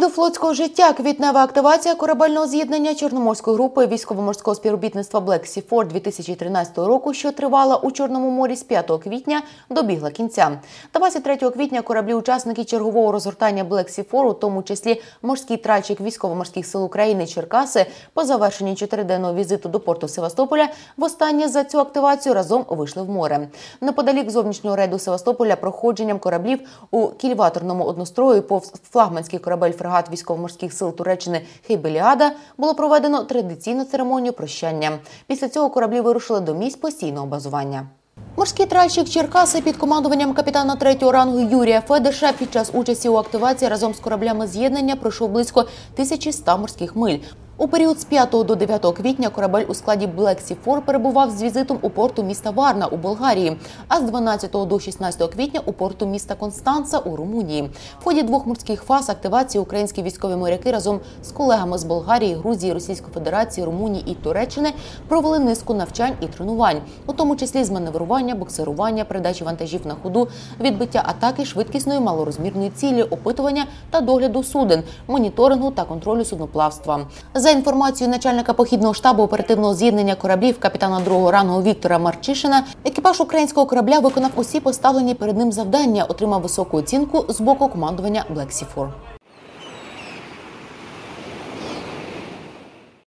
До флотського життя квітнева активація корабельного з'єднання Чорноморської групи військово-морського співробітництва Black Sea Fort 2013 року, що тривала у Чорному морі з 5 квітня, добігла кінця. 23 квітня кораблі-учасники чергового розгортання Black Sea Fort, у тому числі морський тральщик військово-морських сил України Черкаси, по завершенні чотириденного візиту до порту Севастополя, востаннє за цю активацію разом вийшли в море. Неподалік зовнішнього рейду Севастополя проходженням кораблів у кільваторному однострої повз флагманський корабель фрегат військово-морських сил Туреччини Хейбеліада було проведено традиційну церемонію прощання. Після цього кораблі вирушили до місць постійного базування. Морський тральщик Черкаси під командуванням капітана третього рангу Юрія Федеша під час участі у активації разом з кораблями з'єднання пройшов близько 1100 морських миль. У період з 5 до 9 квітня корабель у складі Black Sea 4 перебував з візитом у порту міста Варна у Болгарії, а з 12 до 16 квітня у порту міста Констанца у Румунії. В ході двох морських фаз активації українські військові моряки разом з колегами з Болгарії, Грузії, Російської Федерації, Румунії і Туреччини провели низку навчань і тренувань, у тому числі з маневрування, буксирування, передачі вантажів на ходу, відбиття атаки швидкісної малорозмірної цілі, опитування та догляду суден, моніторингу та контролю судноплавства. За інформацією начальника похідного штабу оперативного з'єднання кораблів капітана другого рангу Віктора Марчишина, екіпаж українського корабля виконав усі поставлені перед ним завдання, отримав високу оцінку з боку командування Black Sea 4.